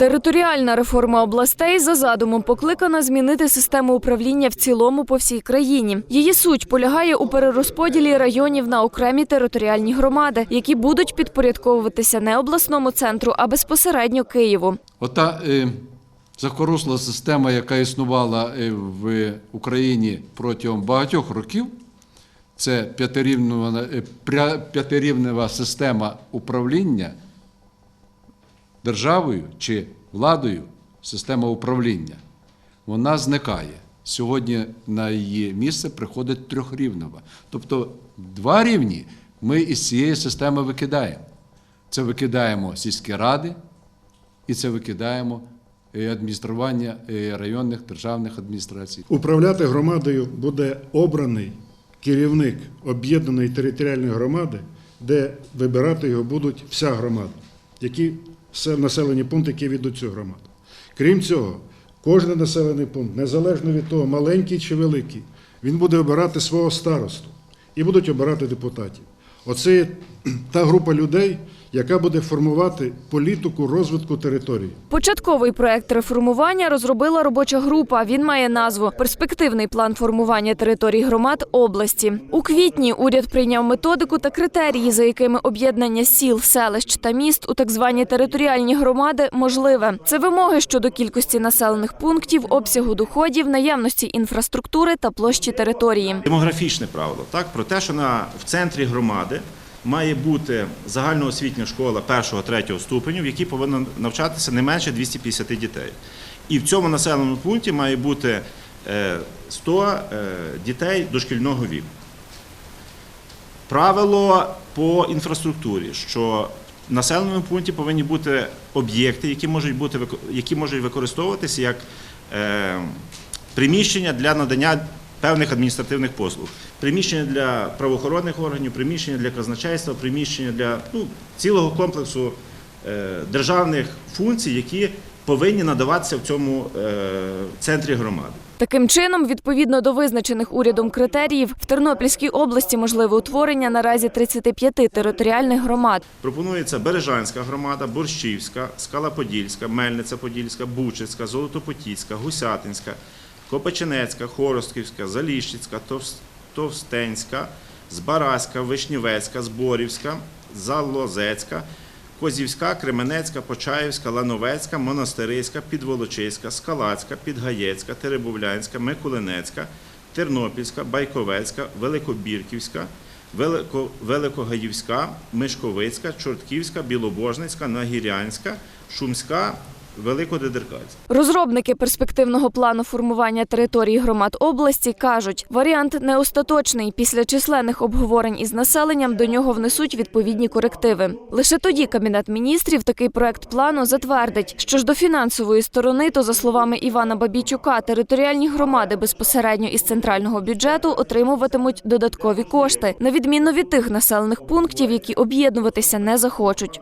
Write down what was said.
Територіальна реформа областей за задумом покликана змінити систему управління в цілому по всій країні. Її суть полягає у перерозподілі районів на окремі територіальні громади, які будуть підпорядковуватися не обласному центру, а безпосередньо Києву. Ота е, закорусла система, яка існувала е, в Україні протягом багатьох років, це п'ятирівнева, е, п'ятирівнева система управління державою чи владою, система управління, вона зникає. Сьогодні на її місце приходить трьохрівнева. Тобто два рівні ми із цієї системи викидаємо. Це викидаємо сільські ради, і це викидаємо е, адміністрування е, районних державних адміністрацій. Управляти громадою буде обраний керівник об'єднаної територіальної громади, де вибирати його будуть вся громада, які населені пункти, які ведуть цю громаду. Крім цього, кожен населений пункт, незалежно від того, маленький чи великий, він буде обирати свого старосту і будуть обирати депутатів. Оце та група людей, яка буде формувати політику розвитку території. Початковий проект реформування розробила робоча група. Він має назву Перспективний план формування територій громад області. У квітні уряд прийняв методику та критерії, за якими об'єднання сіл, селищ та міст у так звані територіальні громади можливе. Це вимоги щодо кількості населених пунктів, обсягу доходів, наявності інфраструктури та площі території. Демографічне правило, так, про те, що на, в центрі громади має бути загальноосвітня школа 1-3 ступеню, в якій повинно навчатися не менше 250 дітей. І в цьому населеному пункті має бути е, 100 е, дітей дошкільного віку. Правило по інфраструктурі, що в населеному пункті повинні бути об'єкти, які можуть бути які можуть використовуватися як е, приміщення для надання певних адміністративних послуг, приміщення для правоохоронних органів, приміщення для казначейства, приміщення для ну, цілого комплексу е, державних функцій, які повинні надаватися в цьому е, центрі громади. Таким чином, відповідно до визначених урядом критеріїв, в Тернопільській області можливе утворення наразі 35 територіальних громад. Пропонується Бережанська громада, Борщівська, Скалаподільська, Мельниця-Подільська, Бучицька, Золотопотіцька, Гусятинська, Копаченецька, Хоростківська, Заліщицька, Товстенська, Збаразька, Вишнівецька, Зборівська, Залозецька, Козівська, Кременецька, Почаївська, Лановецька, Монастириська, Підволочиська, Скалацька, Підгаєцька, Теребовлянська, Миколинецька, Тернопільська, Байковецька, Великобірківська, Велико, Великогаївська, Мишковицька, Чортківська, Білобожницька, Нагірянська, Шумська, Великодедеркальська. Розробники перспективного плану формування територій громад області кажуть, варіант не остаточний. Після численних обговорень із населенням до нього внесуть відповідні корективи. Лише тоді Кабінет міністрів такий проект плану затвердить. Що ж до фінансової сторони, то за словами Івана Бабійчука, територіальні громади безпосередньо із центрального бюджету отримуватимуть додаткові кошти, на відміну від тих населених пунктів, які об'єднуватися не захочуть.